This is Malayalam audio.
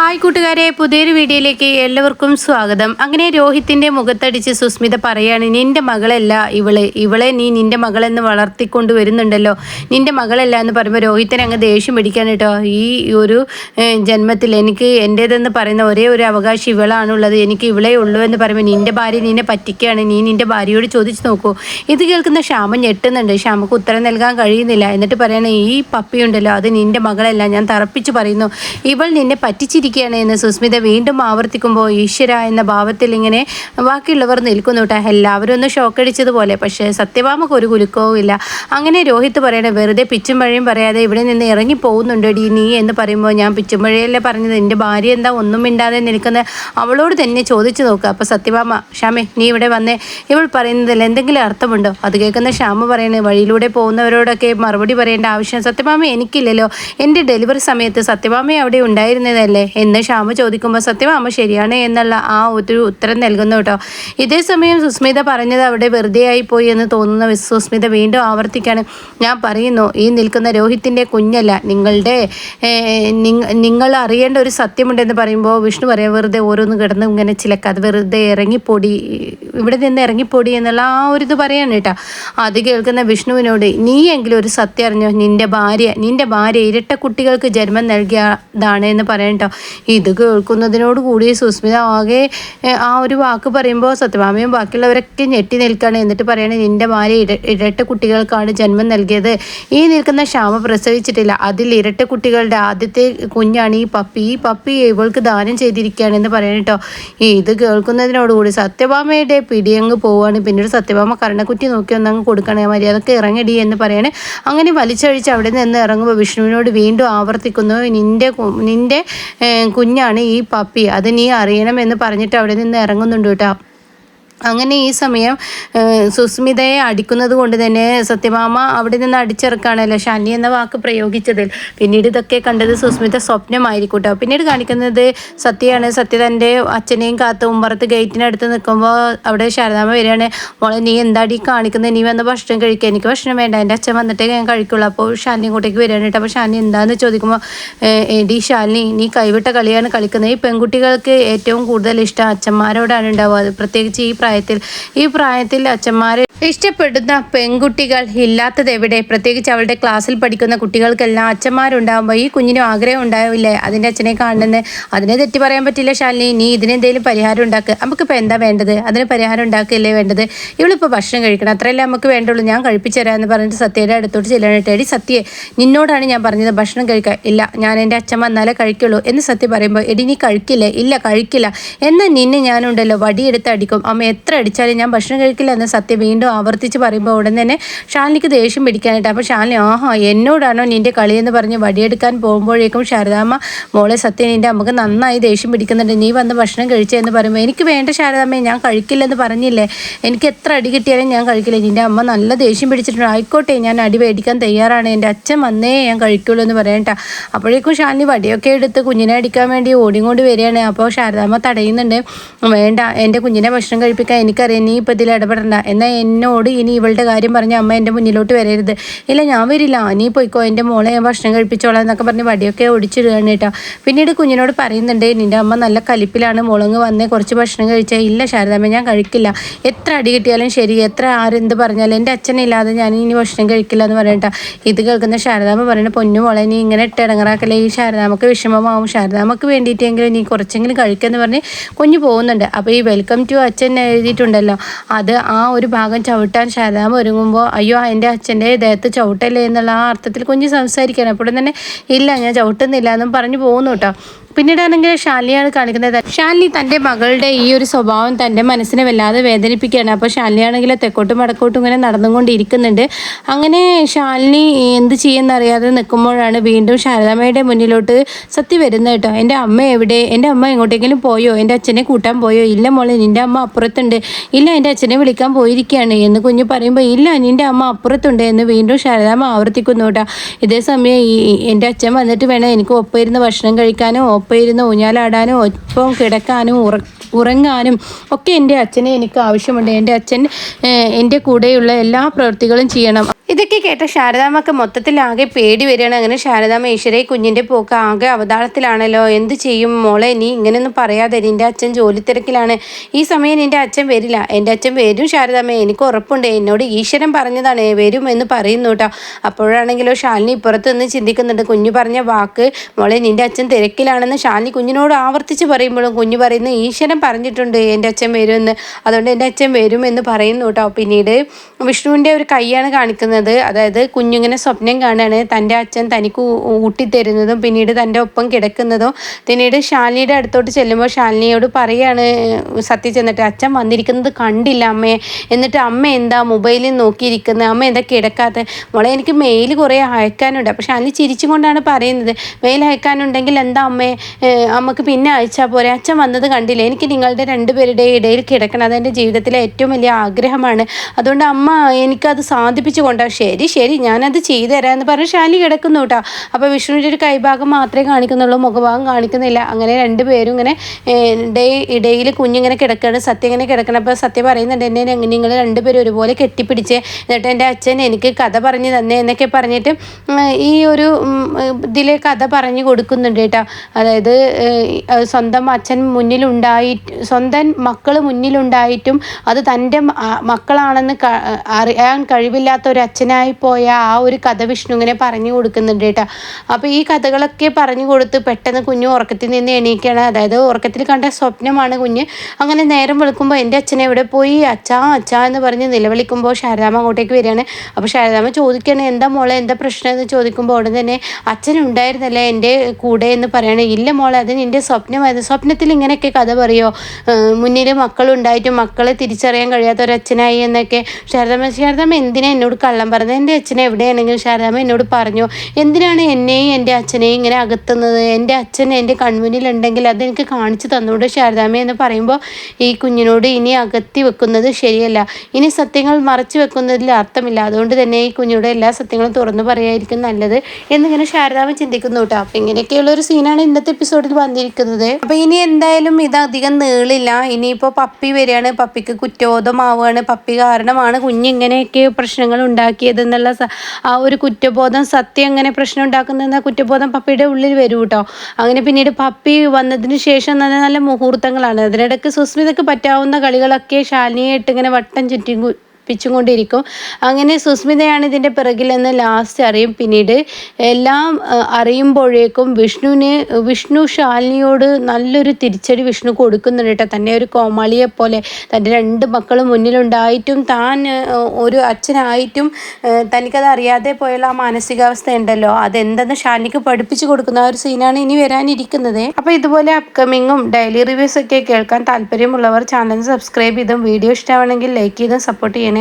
ഹായ് കൂട്ടുകാരെ പുതിയൊരു വീഡിയോയിലേക്ക് എല്ലാവർക്കും സ്വാഗതം. അങ്ങനെ രോഹിത്തിന്റെ മുഖത്തടിച്ച് സുസ്മിത പറയാണ് നിന്റെ മകളല്ല ഇവൾ. ഇവളെ നീ നിന്റെ മകളെന്ന് വളർത്തിക്കൊണ്ട് വരുന്നുണ്ടല്ലോ. നിന്റെ മകളല്ല എന്ന് പറയുമ്പോൾ രോഹിത്തിന് അങ്ങ് ദേഷ്യം പിടിക്കാൻ കേട്ടോ ഈ ഒരു ജന്മത്തിൽ എനിക്ക് എന്റേതെന്ന് പറയുന്ന ഒരേ ഒരു അവകാശം ഇവളാണുള്ളത്. എനിക്ക് ഇവളേ ഉള്ളൂ എന്ന് പറയുമ്പോൾ നിന്റെ ഭാര്യ നിന്നെ പറ്റിക്കുകയാണ് നീ നിന്റെ ഭാര്യയോട് ചോദിച്ചു നോക്കൂ. ഇത് കേൾക്കുന്ന ശ്യാമ ഞെട്ടുന്നുണ്ട്. ശ്യാമക്ക് ഉത്തരം നൽകാൻ കഴിയുന്നില്ല. എന്നിട്ട് പറയണേ ഈ പപ്പിയുണ്ടല്ലോ. അത് നിന്റെ മകളല്ല. ഞാൻ തറപ്പിച്ച് പറയുന്നു. ഇവൾ നിന്നെ പറ്റിച്ചിരിക്കുകയാണ് എന്ന് സുസ്മിത വീണ്ടും ആവർത്തിക്കുമ്പോൾ ഈശ്വര എന്ന ഭാവത്തിൽ ഇങ്ങനെ ബാക്കിയുള്ളവർ നിൽക്കുന്നു കേട്ടോ. എല്ലാവരും ഒന്ന് ഷോക്കടിച്ചതുപോലെ പക്ഷേ സത്യഭാമക്ക് ഒരു കുലുക്കവും ഇല്ല. അങ്ങനെ രോഹിത് പറയണേ വെറുതെ പിച്ചും പഴയും പറയാതെ ഇവിടെ നിന്ന് ഇറങ്ങി പോകുന്നുണ്ടോടി നീ എന്ന് പറയുമ്പോൾ ഞാൻ പിച്ചും പഴയല്ലേ പറഞ്ഞത്? എന്റെ ഭാര്യ എന്താ ഒന്നും മിണ്ടാതെ നിൽക്കുന്ന? അവളോട് തന്നെ ചോദിച്ചു നോക്കുക അപ്പോൾ സത്യഭാമ ഷാമേ നീ ഇവിടെ വന്നേ. ഇവൾ പറയുന്നതിൽ എന്തെങ്കിലും അർത്ഥമുണ്ടോ? അത് കേൾക്കുന്ന ഷ്യാമ പറയണേ വഴിയിലൂടെ പോകുന്നവരോടൊക്കെ മറുപടി പറയേണ്ട ആവശ്യം സത്യഭാമ എനിക്കില്ലല്ലോ. എന്റെ ഡെലിവറി സമയത്ത് സത്യഭാമ അവിടെ ഉണ്ടായിരുന്നതല്ലേ? എന്ന് ശ്യാമ ചോദിക്കുമ്പോൾ സത്യമാമ ശരിയാണ് എന്നുള്ള ആ ഒരു ഉത്തരം നൽകുന്നു കേട്ടോ. ഇതേ സമയം സുസ്മിത പറഞ്ഞത് അവിടെ വെറുതെ പോയി എന്ന് തോന്നുന്ന സുസ്മിത വീണ്ടും ആവർത്തിക്കാണ്. ഞാൻ പറയുന്നു ഈ നിൽക്കുന്ന രോഹിത്തിന്റെ കുഞ്ഞല്ല നിങ്ങളുടെ നിങ്ങൾ അറിയേണ്ട ഒരു സത്യമുണ്ടെന്ന് പറയുമ്പോൾ വിഷ്ണു പറയാം വെറുതെ ഓരോന്ന് കിടന്ന് ഇങ്ങനെ ചിലക്കാതെ വെറുതെ ഇറങ്ങിപ്പൊടി ഇവിടെ നിന്ന് ഇറങ്ങിപ്പൊടി എന്നുള്ള ആ ഒരു ഇത് പറയാണ് കേട്ടോ. അത് കേൾക്കുന്ന വിഷ്ണുവിനോട് നീയെങ്കിലും ഒരു സത്യം അറിഞ്ഞോ? നിന്റെ ഭാര്യ നിന്റെ ഭാര്യ ഇരട്ട കുട്ടികൾക്ക് ജന്മം നൽകിയതാണ് എന്ന് പറയട്ടോ ഇത് കേൾക്കുന്നതിനോട് കൂടി സുസ്മിത ആകെ ആ ഒരു വാക്ക് പറയുമ്പോൾ സത്യഭാമയും ബാക്കിയുള്ളവരൊക്കെ ഞെട്ടി നിൽക്കുകയാണ്. എന്നിട്ട് പറയണേ നിന്റെ ഭാര്യ ഇര ഇരട്ട കുട്ടികൾക്കാണ് ജന്മം നൽകിയത്. ഈ നിൽക്കുന്ന ക്ഷാമ പ്രസവിച്ചിട്ടില്ല. അതിൽ ഇരട്ട കുട്ടികളുടെ ആദ്യത്തെ കുഞ്ഞാണ് ഈ പപ്പി. ഈ പപ്പി ഇവൾക്ക് ദാനം ചെയ്തിരിക്കുകയാണ് എന്ന് പറയണട്ടോ ഇത് കേൾക്കുന്നതിനോടുകൂടി സത്യഭാമയുടെ പിടിയങ്ങ് പോവാണ്. പിന്നീട് സത്യഭാമ കരണക്കുറ്റി നോക്കി ഒന്നങ്ങ് കൊടുക്കണേ മര്യാദയ്ക്ക് ഇറങ്ങടി എന്ന് പറയണേ. അങ്ങനെ വലിച്ചഴിച്ച് അവിടെ നിന്ന് ഇറങ്ങുമ്പോൾ വിഷ്ണുവിനോട് വീണ്ടും ആവർത്തിക്കുന്നു നിന്റെ നിന്റെ കുഞ്ഞാണ് ഈ പപ്പി. അത് നീ അറിയണമെന്ന് പറഞ്ഞിട്ട് അവിടെ നിന്ന് ഇറങ്ങുന്നുണ്ട് കേട്ടോ. അങ്ങനെ ഈ സമയം സുസ്മിതയെ അടിക്കുന്നത് കൊണ്ട് തന്നെ സത്യഭാമ അവിടെ നിന്ന് അടിച്ചിറക്കാണല്ലോ ഷാനി എന്ന വാക്ക് പ്രയോഗിച്ചതിൽ. പിന്നീട് ഇതൊക്കെ കണ്ടത് സുസ്മിത സ്വപ്നമായിരിക്കൂട്ടോ. പിന്നീട് കാണിക്കുന്നത് സത്യയാണ്. സത്യ തന്റെ അച്ഛനെയും കാത്ത് ഉമ്പറത്ത് ഗേറ്റിനടുത്ത് നിൽക്കുമ്പോൾ അവിടെ ശാരദാമ്മ വരികയാണ്. മോളെ നീ എന്താടി കാണിക്കുന്നത്? നീ വന്ന് ഭക്ഷണം കഴിക്കുക എനിക്ക് ഭക്ഷണം വേണ്ട. എന്റെ അച്ഛൻ വന്നിട്ടേ ഞാൻ കഴിക്കുള്ളൂ. അപ്പോൾ ഷാനി ഇങ്ങോട്ടേക്ക് വരികയാണ് കേട്ടോ. അപ്പോൾ ഷാനി എന്താന്ന് ചോദിക്കുമ്പോൾ "ഏഹ്, എടി ഷാലിനി നീ കൈവിട്ട കളിയാണ് കളിക്കുന്നത്. ഈ പെൺകുട്ടികൾക്ക് ഏറ്റവും കൂടുതൽ ഇഷ്ടം അച്ഛന്മാരോടാണ് ഉണ്ടാവുക. പ്രത്യേകിച്ച് ഈ പ്രായത്തിൽ. ഈ പ്രായത്തിൽ അച്ഛന്മാരെ ഇഷ്ടപ്പെടുന്ന പെൺകുട്ടികൾ ഇല്ലാത്തത് എവിടെ? പ്രത്യേകിച്ച് അവളുടെ ക്ലാസ്സിൽ പഠിക്കുന്ന കുട്ടികൾക്കെല്ലാം അച്ഛന്മാരുണ്ടാകുമ്പോൾ ഈ കുഞ്ഞിനും ആഗ്രഹം ഉണ്ടാവില്ലേ? അതിന്റെ അച്ഛനെ കാണുന്നത് അതിനെ തെറ്റി പറയാൻ പറ്റില്ല ശാലിനി. നീ ഇതിനെന്തെങ്കിലും പരിഹാരം ഉണ്ടാക്കുക നമുക്കിപ്പോൾ എന്താ വേണ്ടത്? അതിന് പരിഹാരം ഉണ്ടാക്കുകയല്ലേ വേണ്ടത്? ഇവളിപ്പോൾ ഭക്ഷണം കഴിക്കണം. അത്രയല്ലേ നമുക്ക് വേണ്ടുള്ളൂ. ഞാൻ കഴിപ്പിച്ചു തരാമെന്ന് പറഞ്ഞിട്ട് സത്യയുടെ അടുത്തോട്ട് ചെല്ലാനായിട്ട് എടി സത്യേ നിന്നോടാണ് ഞാൻ പറഞ്ഞത് ഭക്ഷണം കഴിക്കുക ഇല്ല ഞാൻ എന്റെ അച്ഛൻ വന്നാലേ കഴിക്കുള്ളൂ എന്ന് സത്യം പറയുമ്പോൾ എടി നീ കഴിക്കില്ലേ? ഇല്ല കഴിക്കില്ല. എന്നാൽ നിന്നെ ഞാനുണ്ടല്ലോ വടിയെടുത്ത് അടിക്കും. അമ്മ എത്ര അടിച്ചാലും ഞാൻ ഭക്ഷണം കഴിക്കില്ല എന്ന് സത്യം വീണ്ടും ആവർത്തിച്ച് പറയുമ്പോൾ ഉടൻ തന്നെ ഷാലിനിക്ക് ദേഷ്യം പിടിക്കാനായിട്ട് അപ്പോൾ ഷാലിനി ആഹാ എന്നോടാണോ നിന്റെ കളിയെന്ന് പറഞ്ഞ് വടിയെടുക്കാൻ പോകുമ്പോഴേക്കും ശാരദാമ്മ മോളെ സത്യം നിന്റെ അമ്മയ്ക്ക് നന്നായി ദേഷ്യം പിടിക്കുന്നുണ്ട്. നീ വന്ന് ഭക്ഷണം കഴിച്ചതെന്ന് പറയുമ്പോൾ എനിക്ക് വേണ്ട ശാരദാമ്മയെ ഞാൻ കഴിക്കില്ലെന്ന് പറഞ്ഞില്ലേ? എനിക്ക് എത്ര അടി കിട്ടിയാലും ഞാൻ കഴിക്കില്ല. നിന്റെ അമ്മ നല്ല ദേഷ്യം പിടിച്ചിട്ടുണ്ട്. ആയിക്കോട്ടെ ഞാൻ അടി മേടിക്കാൻ തയ്യാറാണ്. എന്റെ അച്ഛൻ വന്നേ ഞാൻ കഴിക്കുള്ളൂ എന്ന് പറയണ്ട. അപ്പോഴേക്കും ഷാലിനി വടിയൊക്കെ എടുത്ത് കുഞ്ഞിനെ അടിക്കാൻ വേണ്ടി ഓടിക്കൊണ്ട് വരികയാണ്. അപ്പോൾ ശാരദാമ്മ തടയുന്നുണ്ട്. വേണ്ട എന്റെ കുഞ്ഞിനെ ഭക്ഷണം കഴിപ്പിക്കാൻ എനിക്കറിയാം. നീ ഇപ്പോൾ ഇതിൽ ഇടപെടണ്ട. എന്നാൽ എന്നോട് ഇനി ഇവളുടെ കാര്യം പറഞ്ഞ് അമ്മ എന്റെ മുന്നിലോട്ട് വരരുത്. ഇല്ല ഞാൻ വരില്ല. നീ പോയിക്കോ. എന്റെ മോളെ ഞാൻ ഭക്ഷണം കഴിപ്പിച്ചോളാം എന്നൊക്കെ പറഞ്ഞ് വടിയൊക്കെ ഒടിച്ചിടുകയാണ് കേട്ടോ. പിന്നീട് കുഞ്ഞിനോട് പറയുന്നുണ്ട് നിന്റെ അമ്മ നല്ല കലിപ്പിലാണ്. മുളങ്ങ് വന്നേ കുറച്ച് ഭക്ഷണം കഴിച്ചാൽ ഇല്ല ശാരദാമ്മ ഞാൻ കഴിക്കില്ല. എത്ര അടി കിട്ടിയാലും ശരി എത്ര ആരെന്ത് പറഞ്ഞാലും എന്റെ അച്ഛനില്ലാതെ ഞാൻ ഇനി ഭക്ഷണം കഴിക്കില്ല എന്ന് പറയണ്ട ഇത് കേൾക്കുന്ന ശാരദാമ്മ പറയുന്നത് പൊന്നു മോളെ നീ ഇങ്ങനെ ഇട്ടിടങ്ങറാക്കല്ലേ ഈ ശാരദാമ്മക്ക് വിഷമമാവും. ശാരദാമ്മക്ക് വേണ്ടിയിട്ടെങ്കിലും നീ കുറച്ചെങ്കിലും കഴിക്കുമെന്ന് പറഞ്ഞ് കുഞ്ഞു പോകുന്നുണ്ട്. അപ്പോൾ ഈ വെൽക്കം ടു അച്ഛൻ എഴുതിയിട്ടുണ്ടല്ലോ. അത് ആ ഒരു ഭാഗം ചവിട്ടാൻ ശാരദാമ്മ ഒരുങ്ങുമ്പോൾ അയ്യോ എന്റെ അച്ഛന്റെ ദേഹത്ത് ചവിട്ടല്ലേ? എന്നുള്ള ആ അർത്ഥത്തിൽ കുഞ്ഞ് സംസാരിക്കണം അപ്പോൾ തന്നെ ഇല്ല ഞാൻ ചവിട്ടുന്നില്ല എന്നും പറഞ്ഞു പോകുന്നു കേട്ടോ. പിന്നീടാണെങ്കിൽ ഷാലിയാണ് കാണിക്കുന്നത്. ഷാലി തന്റെ മകളുടെ ഈ ഒരു സ്വഭാവം തന്റെ മനസ്സിനെ വല്ലാതെ വേദനിപ്പിക്കുകയാണ്. അപ്പോൾ ഷാലിയാണെങ്കിൽ തെക്കോട്ടും വടക്കോട്ടും ഇങ്ങനെ നടന്നുകൊണ്ടിരിക്കുന്നുണ്ട്. അങ്ങനെ ഷാലിനി എന്ത് ചെയ്യുന്നറിയാതെ നിൽക്കുമ്പോഴാണ് വീണ്ടും ശാരദാമ്മയുടെ മുന്നിലോട്ട് സത്യ വരുന്നത് കേട്ടോ. എന്റെ അമ്മ എവിടെ? എന്റെ അമ്മ എങ്ങോട്ടെങ്കിലും പോയോ? എന്റെ അച്ഛനെ കൂട്ടാൻ പോയോ? ഇല്ല മോളെ നിന്റെ അമ്മ അപ്പുറത്തുണ്ട്. ഇല്ല എന്റെ അച്ഛനെ വിളിക്കാൻ പോയിരിക്കുകയാണ്. എന്ന് കുഞ്ഞ് പറയുമ്പോൾ ഇല്ല നിന്റെ അമ്മ അപ്പുറത്തുണ്ട്. എന്ന് വീണ്ടും ശാരദാമ്മ ആവർത്തിക്കുന്നു കേട്ടോ. ഇതേ സമയം ഈ എന്റെ അച്ഛൻ വന്നിട്ട് വേണം എനിക്ക് ഒപ്പം ഇരുന്ന് ഭക്ഷണം കഴിക്കാനും ഒപ്പം ഊഞ്ഞാലാടാനും ഒപ്പം കിടക്കാനും ഉറ ഉറങ്ങാനും ഒക്കെ എന്റെ അച്ഛനെ എനിക്ക് ആവശ്യമുണ്ട്. എന്റെ അച്ഛൻ എന്റെ കൂടെയുള്ള എല്ലാ പ്രവൃത്തികളും ചെയ്യണം. ഇതൊക്കെ കേട്ട ശാരദാമ്മക്ക് മൊത്തത്തിൽ ആകെ പേടി വരികയാണ്. അങ്ങനെ ശാരദാമ്മ ഈശ്വരെ കുഞ്ഞിന്റെ പോക്ക് ആകെ അവതാളത്തിലാണല്ലോ. എന്ത് ചെയ്യും മോളെ നീ ഇങ്ങനെയൊന്നും പറയാതെ നിന്റെ അച്ഛൻ ജോലി തിരക്കിലാണ് ഈ സമയം നിന്റെ അച്ഛൻ വരില്ല. എന്റെ അച്ഛൻ വരും ശാരദാമ്മ. എനിക്ക് ഉറപ്പുണ്ട്. എന്നോട് ഈശ്വരൻ പറഞ്ഞതാണ്. വരും എന്ന് പറയുന്നു കേട്ടോ. അപ്പോഴാണെങ്കിലോ ശാലിനി ഇപ്പുറത്ത് നിന്ന് ചിന്തിക്കുന്നുണ്ട്. കുഞ്ഞു പറഞ്ഞ വാക്ക് മോളെ നിന്റെ അച്ഛൻ തിരക്കിലാണെന്ന് ശാലിനി കുഞ്ഞിനോട് ആവർത്തിച്ച് പറയുമ്പോഴും കുഞ്ഞു പറയുന്നു ഈശ്വരൻ പറഞ്ഞിട്ടുണ്ട്. എന്റെ അച്ഛൻ വരുമെന്ന്. അതുകൊണ്ട് എന്റെ അച്ഛൻ വരും എന്ന് പറയുന്നു കേട്ടോ. പിന്നീട് വിഷ്ണുവിന്റെ ഒരു കൈയാണ് കാണിക്കുന്നത്. അതായത് കുഞ്ഞിങ്ങനെ സ്വപ്നം കാണുകയാണ് തന്റെ അച്ഛൻ തനിക്ക് ഊട്ടിത്തരുന്നതും പിന്നീട് തന്റെ ഒപ്പം കിടക്കുന്നതും. പിന്നീട് ശാലിനിയുടെ അടുത്തോട്ട് ചെല്ലുമ്പോൾ ശാലിനിയോട് പറയാണ് സത്യം ചെന്നിട്ട് അച്ഛൻ വന്നിരിക്കുന്നത് കണ്ടില്ല അമ്മയെ എന്നിട്ട് അമ്മ എന്താ മൊബൈലിൽ നോക്കിയിരിക്കുന്നത്? അമ്മ എന്താ കിടക്കാത്ത? മോളെ എനിക്ക് മെയിൽ കുറേ അയക്കാനുണ്ട്. അപ്പോൾ ശാലിനി ചിരിച്ചുകൊണ്ടാണ് പറയുന്നത് മെയിൽ അയക്കാനുണ്ടെങ്കിൽ എന്താ അമ്മയെ അമ്മയ്ക്ക് പിന്നെ അയച്ചാൽ പോരെ. അച്ഛൻ വന്നത് കണ്ടില്ല. എനിക്ക് നിങ്ങളുടെ രണ്ടുപേരുടെ ഇടയിൽ കിടക്കണം. അതെന്റെ ജീവിതത്തിലെ ഏറ്റവും വലിയ ആഗ്രഹമാണ്. അതുകൊണ്ട് അമ്മ എനിക്കത് സാധിപ്പിച്ചു കൊണ്ടാ ശരി ശരി ഞാനത് ചെയ്തു തരാം എന്ന് പറഞ്ഞ് ശാലി കിടക്കുന്നു കേട്ടോ അപ്പോൾ വിഷ്ണുവിന്റെ ഒരു കൈഭാഗം മാത്രമേ കാണിക്കുന്നുള്ളൂ മുഖഭാഗം കാണിക്കുന്നില്ല. അങ്ങനെ രണ്ട് പേരും ഇങ്ങനെ ഡേ ഇടയിൽ കുഞ്ഞിങ്ങനെ കിടക്കുകയാണ് സത്യം ഇങ്ങനെ കിടക്കണം. അപ്പോൾ സത്യം പറയുന്നുണ്ട് എന്നെ നിങ്ങൾ രണ്ടുപേരും ഒരുപോലെ കെട്ടിപ്പിടിച്ച് എന്നിട്ട് എന്റെ അച്ഛൻ എനിക്ക് കഥ പറഞ്ഞു തന്നെ എന്നൊക്കെ പറഞ്ഞിട്ട് ഈ ഒരു ഇതിലെ കഥ പറഞ്ഞു കൊടുക്കുന്നുണ്ട് കേട്ടോ അതായത് സ്വന്തം അച്ഛൻ മുന്നിലുണ്ടായി സ്വന്തം മക്കൾ മുന്നിലുണ്ടായിട്ടും അത് തന്റെ മക്കളാണെന്ന് അറിയാൻ കഴിവില്ലാത്ത ഒരു അച്ഛനായി പോയ ആ ഒരു കഥ വിഷ്ണു ഇങ്ങനെ പറഞ്ഞു കൊടുക്കുന്നുണ്ട് കേട്ടോ. അപ്പോൾ ഈ കഥകളൊക്കെ പറഞ്ഞു കൊടുത്ത് പെട്ടെന്ന് കുഞ്ഞു ഉറക്കത്തിൽ നിന്ന് എണീക്കുകയാണ്. അതായത് ഉറക്കത്തിൽ കണ്ട സ്വപ്നമാണ് കുഞ്ഞ്. അങ്ങനെ നേരം വെളുക്കുമ്പോൾ എന്റെ അച്ഛനെ എവിടെ പോയി? അച്ഛാ അച്ഛാ എന്ന് പറഞ്ഞ് നിലവിളിക്കുമ്പോൾ ശാരദാമ്മ അങ്ങോട്ടേക്ക് വരികയാണ്. അപ്പോൾ ശാരദാമ്മ ചോദിക്കുകയാണ് എന്താ മോളെ എന്താ പ്രശ്നം? എന്ന് ചോദിക്കുമ്പോൾ ഉടൻ തന്നെ അച്ഛൻ ഉണ്ടായിരുന്നല്ലേ എന്റെ കൂടെ? എന്ന് പറയണേ. ഇല്ല മോളെ അത് നിന്റെ സ്വപ്നമായിരുന്നു. സ്വപ്നത്തിൽ ഇങ്ങനെയൊക്കെ കഥ പറയുമോ മുന്നിൽ മക്കളുണ്ടായിട്ടും മക്കളെ തിരിച്ചറിയാൻ കഴിയാത്ത ഒരു അച്ഛനായി എന്നൊക്കെ. ശാരദാമ്മ ശാരദാമ്മ എന്തിനാ എന്നോട് കള്ളം പറഞ്ഞത്. എന്റെ അച്ഛനെ എവിടെയാണെങ്കിലും ശാരദാമ്മ എന്നോട് പറഞ്ഞു. എന്തിനാണ് എന്നെയും എന്റെ അച്ഛനെയും ഇങ്ങനെ അകത്തുന്നത്? എന്റെ അച്ഛൻ എന്റെ കൺമുന്നിലുണ്ടെങ്കിൽ അതെനിക്ക് കാണിച്ചു തന്നോട് ശാരദാമ്മ എന്ന് പറയുമ്പോൾ ഈ കുഞ്ഞിനോട് ഇനി അകത്തി വെക്കുന്നത് ശരിയല്ല. ഇനി സത്യങ്ങൾ മറച്ചു വെക്കുന്നതിൽ അർത്ഥമില്ല. അതുകൊണ്ട് തന്നെ ഈ കുഞ്ഞിനോട് എല്ലാ സത്യങ്ങളും തുറന്നു പറയായിരിക്കും നല്ലത് എന്നിങ്ങനെ ശാരദാമ്മ ചിന്തിക്കുന്നു കേട്ടോ അപ്പം ഇങ്ങനെയൊക്കെയുള്ള ഒരു സീനാണ് ഇന്നത്തെ എപ്പിസോഡിൽ വന്നിരിക്കുന്നത്. അപ്പം ഇനി എന്തായാലും ഇത് അധികം നീളില്ല. ഇനിയിപ്പോൾ പപ്പി വരികയാണ്. പപ്പിക്ക് കുറ്റബോധമാവുകയാണ്. പപ്പി കാരണമാണ് കുഞ്ഞിങ്ങനെയൊക്കെ പ്രശ്നങ്ങൾ ഉണ്ടാക്കിയത് എന്നുള്ള ആ ഒരു കുറ്റബോധം സത്യം എങ്ങനെ പ്രശ്നം ഉണ്ടാക്കുന്നതെന്ന കുറ്റബോധം പപ്പിയുടെ ഉള്ളിൽ വരും കേട്ടോ അങ്ങനെ പിന്നീട് പപ്പി വന്നതിന് ശേഷം നല്ല നല്ല മുഹൂർത്തങ്ങളാണ്. അതിനിടയ്ക്ക് സുസ്മിതക്ക് പറ്റാവുന്ന കളികളൊക്കെ ശാലിനിയായിട്ട് ഇങ്ങനെ വട്ടം ചുറ്റി പ്പിച്ചുകൊണ്ടിരിക്കും അങ്ങനെ സുസ്മിതയാണ് ഇതിന്റെ പിറകിലെന്ന് ലാസ്റ്റ് അറിയും. പിന്നീട് എല്ലാം അറിയുമ്പോഴേക്കും വിഷ്ണുവിന് വിഷ്ണു ശാലിനിയോട് നല്ലൊരു തിരിച്ചടി വിഷ്ണു കൊടുക്കുന്നുണ്ട് കേട്ടോ. തന്നെ ഒരു കോമാളിയെ പോലെ. തന്റെ രണ്ട് മക്കളും മുന്നിലുണ്ടായിട്ടും താൻ ഒരു അച്ഛനായിട്ടും തനിക്കത് അറിയാതെ പോയുള്ള ആ മാനസികാവസ്ഥ ഉണ്ടല്ലോ. അതെന്തെന്ന് ശാലിനിക്ക് പഠിപ്പിച്ചു കൊടുക്കുന്ന ഒരു സീനാണ് ഇനി വരാനിരിക്കുന്നത്. അപ്പോൾ ഇതുപോലെ അപ്കമിങ്ങും ഡെയിലി റിവ്യൂസ് ഒക്കെ കേൾക്കാൻ താല്പര്യമുള്ളവർ ചാനൽ സബ്സ്ക്രൈബ് ചെയ്തും വീഡിയോ ഇഷ്ടമാണെങ്കിൽ ലൈക്ക് ചെയ്തും സപ്പോർട്ട് ചെയ്യണേ.